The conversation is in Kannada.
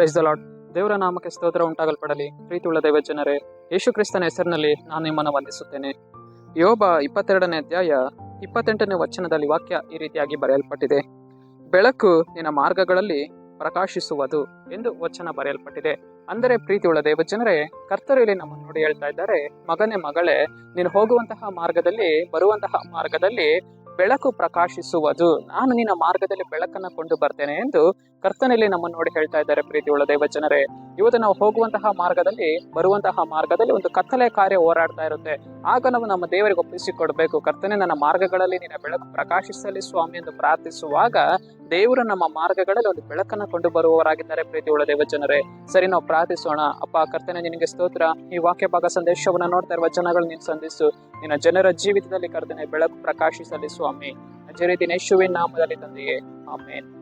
ಪ್ರೈಸ್ ದ ಲಾರ್ಡ್ ದೇವರ ನಾಮಕ್ಕೆ ಸ್ತೋತ್ರ ಉಂಟಾಗಲ್ಪಡಲಿ. ಪ್ರೀತಿಯುಳ್ಳ ದೇವ ಜನರೇ ಯೇಸು ಕ್ರಿಸ್ತನ ಹೆಸರಿನಲ್ಲಿ ನಾನು ನಿಮ್ಮನ್ನು ವಂದಿಸುತ್ತೇನೆ. ಯೋಬ ಇಪ್ಪತ್ತೆರಡನೇ ಅಧ್ಯಾಯ ಇಪ್ಪತ್ತೆಂಟನೇ ವಚನದಲ್ಲಿ ವಾಕ್ಯ ಈ ರೀತಿಯಾಗಿ ಬರೆಯಲ್ಪಟ್ಟಿದೆ. ಬೆಳಕು ನಿನ್ನ ಮಾರ್ಗಗಳಲ್ಲಿ ಪ್ರಕಾಶಿಸುವುದು ಎಂದು ವಚನ ಬರೆಯಲ್ಪಟ್ಟಿದೆ. ಅಂದರೆ ಪ್ರೀತಿಯುಳ್ಳ ದೇವ ಜನರೇ ಕರ್ತರಲ್ಲಿ ನಮ್ಮನ್ನು ನೋಡಿ ಹೇಳ್ತಾ ಇದ್ದಾರೆ, ಮಗನೇ ಮಗಳೇ, ನೀನು ಹೋಗುವಂತಹ ಮಾರ್ಗದಲ್ಲಿ, ಬರುವಂತಹ ಮಾರ್ಗದಲ್ಲಿ ಬೆಳಕು ಪ್ರಕಾಶಿಸುವುದು. ನಾನು ನಿನ್ನ ಮಾರ್ಗದಲ್ಲಿ ಬೆಳಕನ್ನು ಕೊಂಡು ಬರ್ತೇನೆ ಎಂದು ಕರ್ತನಲ್ಲಿ ನಮ್ಮನ್ನು ನೋಡಿ ಹೇಳ್ತಾ ಇದ್ದಾರೆ ಪ್ರೀತಿಯುಳ್ಳ ದೈವ ಜನರೇ ಇವತ್ತು ನಾವು ಹೋಗುವಂತಹ ಮಾರ್ಗದಲ್ಲಿ, ಬರುವಂತಹ ಮಾರ್ಗದಲ್ಲಿ ಒಂದು ಕತ್ತಲೆ ಕಾರ್ಯ ಹೋರಾಡ್ತಾ ಇರುತ್ತೆ. ಆಗ ನಾವು ನಮ್ಮ ದೇವರಿಗೆ ಒಪ್ಪಿಸಿಕೊಡ್ಬೇಕು. ಕರ್ತನೆ, ನನ್ನ ಮಾರ್ಗಗಳಲ್ಲಿ ನಿನ್ನ ಬೆಳಕು ಪ್ರಕಾಶಿಸಲಿ ಸ್ವಾಮಿ ಎಂದು ಪ್ರಾರ್ಥಿಸುವಾಗ ದೇವರು ನಮ್ಮ ಮಾರ್ಗಗಳಲ್ಲಿ ಒಂದು ಬೆಳಕನ್ನು ಕೊಂಡು ಬರುವವರಾಗಿದ್ದಾರೆ ಪ್ರೀತಿಯುಳ್ಳ ದೇವಜನರೇ. ಸರಿ, ನಾವು ಪ್ರಾರ್ಥಿಸೋಣ. ಅಪ್ಪ, ಕರ್ತನೆ, ನಿನಗೆ ಸ್ತೋತ್ರ. ಈ ವಾಕ್ಯ ಭಾಗ ಸಂದೇಶವನ್ನು ನೋಡ್ತಾ ಇರುವ ಜನಗಳು ನೀನು ಸಂಧಿಸು ನಿನ್ನ ಜನರ ಜೀವಿತದಲ್ಲಿ ಕರ್ತನೆ, ಬೆಳಕು ಪ್ರಕಾಶಿಸಲಿ ಸ್ವಾಮಿ. ಅಜರಿ ದಿನೇಶುವಿನ ನಾಮದಲ್ಲಿ ತಂದೆಯೇ. ಆಮೇನ್.